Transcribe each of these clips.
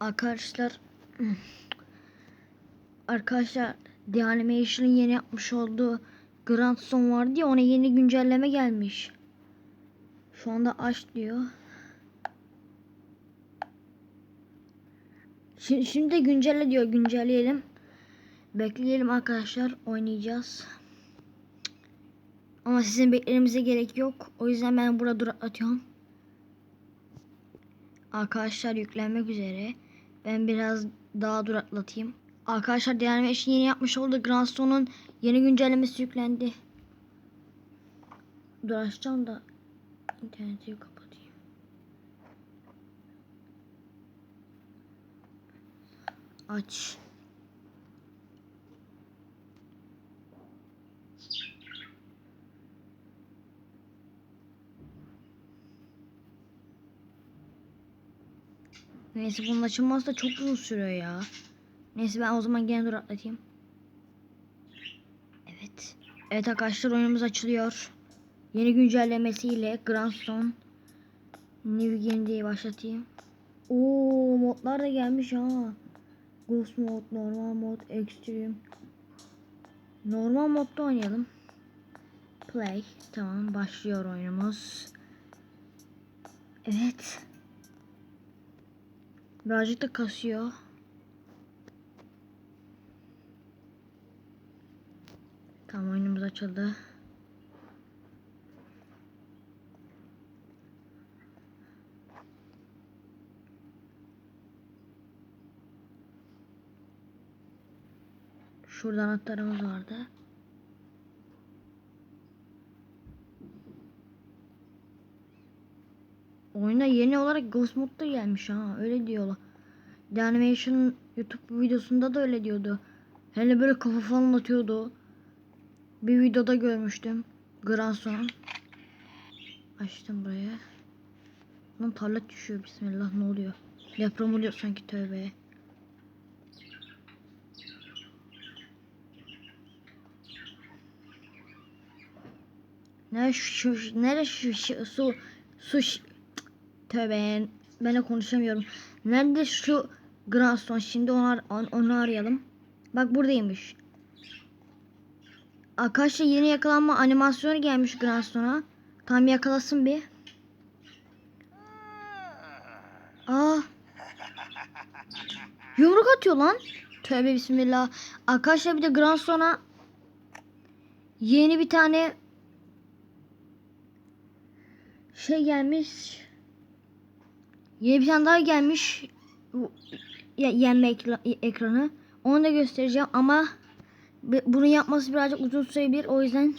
Arkadaşlar Arkadaşlar The Animation'ın yeni yapmış olduğu Grand Son vardı ya ona yeni güncelleme gelmiş. Şu anda aç diyor. Şimdi, şimdi güncelle diyor. Güncelleyelim. Bekleyelim arkadaşlar. Oynayacağız. Ama sizin beklemenize gerek yok. O yüzden ben burada duraklatıyorum. Arkadaşlar yüklenmek üzere. Ben biraz daha duraklatayım. Arkadaşlar Diyanet için yeni yapmış olduğu Grandstone'un yeni güncellemesi yüklendi. Dur açacağım da interneti kapatayım. Aç. Neyse bunun açılması da çok uzun sürüyor ya. Neyse ben o zaman gene duraklatayım. Evet. Evet arkadaşlar oyunumuz açılıyor. Yeni güncellemesiyle Grandstone New Game diye başlatayım. Oo modlar da gelmiş ha. Ghost mod, normal mod, extreme. Normal modda oynayalım. Play. Tamam başlıyor oyunumuz. Evet. Birazcık da kasıyor. Tamam oyunumuz açıldı. Şurada anahtarımız vardı. Oyuna yeni olarak Ghost Mode da gelmiş ha. Öyle diyorlar. The Animation YouTube videosunda da öyle diyordu. Hele böyle kafa falan atıyordu. Bir videoda görmüştüm. Grandson. Açtım buraya. Lan tarlat düşüyor. Bismillah ne oluyor? Deprem oluyor sanki tövbe. Ne şu, nere şu, şu su su tövbe ben de konuşamıyorum. Nerede şu Grandstone şimdi onu, ar- on- onu arayalım. Bak buradaymış. Arkadaşlar yeni yakalanma animasyonu gelmiş Grandstone'a. Tam yakalasın bir. Aa. Yumruk atıyor lan. Tövbe bismillah. Arkadaşlar bir de Grandstone'a yeni bir tane şey gelmiş. Yeni bir tane daha gelmiş. Yenme ekra- ekranı. Onu da göstereceğim ama bu- bunu yapması birazcık uzun sürebilir. O yüzden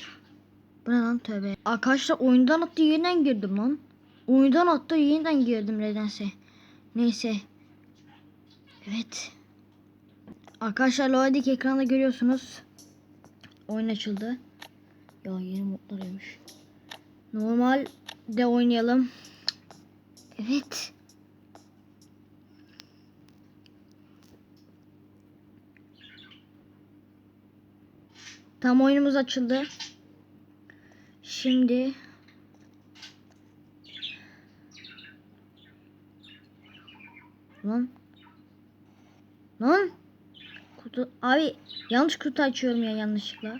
bu ne lan tövbe. Arkadaşlar oyundan attı yeniden girdim lan. Oyundan attı yeniden girdim nedense. Neyse. Evet. Arkadaşlar Loading ekranda görüyorsunuz. Oyun açıldı. Ya yeni modlarıymış. Normal de oynayalım. Evet. Tam oyunumuz açıldı. Şimdi Lan Lan Kutu Abi yanlış kutu açıyorum ya yanlışlıkla.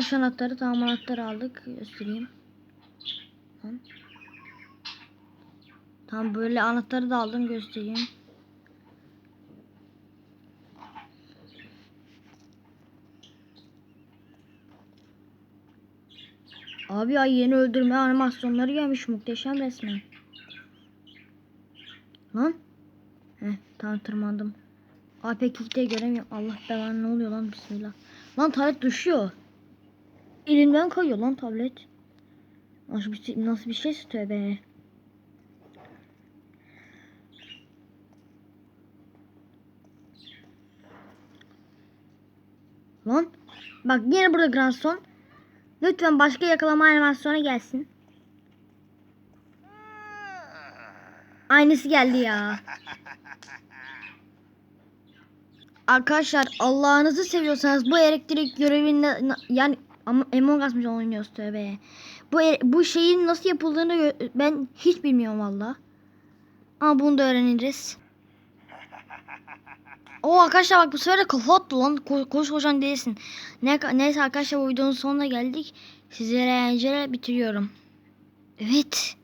Şu anahtarı tamam anahtarı aldık göstereyim. Lan. Tamam böyle anahtarı da aldım göstereyim. Abi ya yeni öldürme animasyonları gelmiş muhteşem resmen. Lan. Heh tamam tırmandım. APK'de göremiyorum. Allah belanı ne oluyor lan bismillah. Lan tablet düşüyor. Elimden kayıyor lan tablet. Nasıl bir, şey- nasıl bir şeyse tövbe. Lan. Bak yine burada Grandson. Lütfen başka yakalama animasyonu gelsin. Aynısı geldi ya. Arkadaşlar Allah'ınızı seviyorsanız bu elektrik görevinde yani ama Among Us mı oynuyoruz tövbe. Bu bu şeyin nasıl yapıldığını ben hiç bilmiyorum valla. Ama bunu da öğreniriz. O arkadaşlar bak bu sefer de kafa attı lan. Ko koskocaman değilsin. Ne, neyse arkadaşlar bu videonun sonuna geldik. Sizlere eğlenceler bitiriyorum. Evet.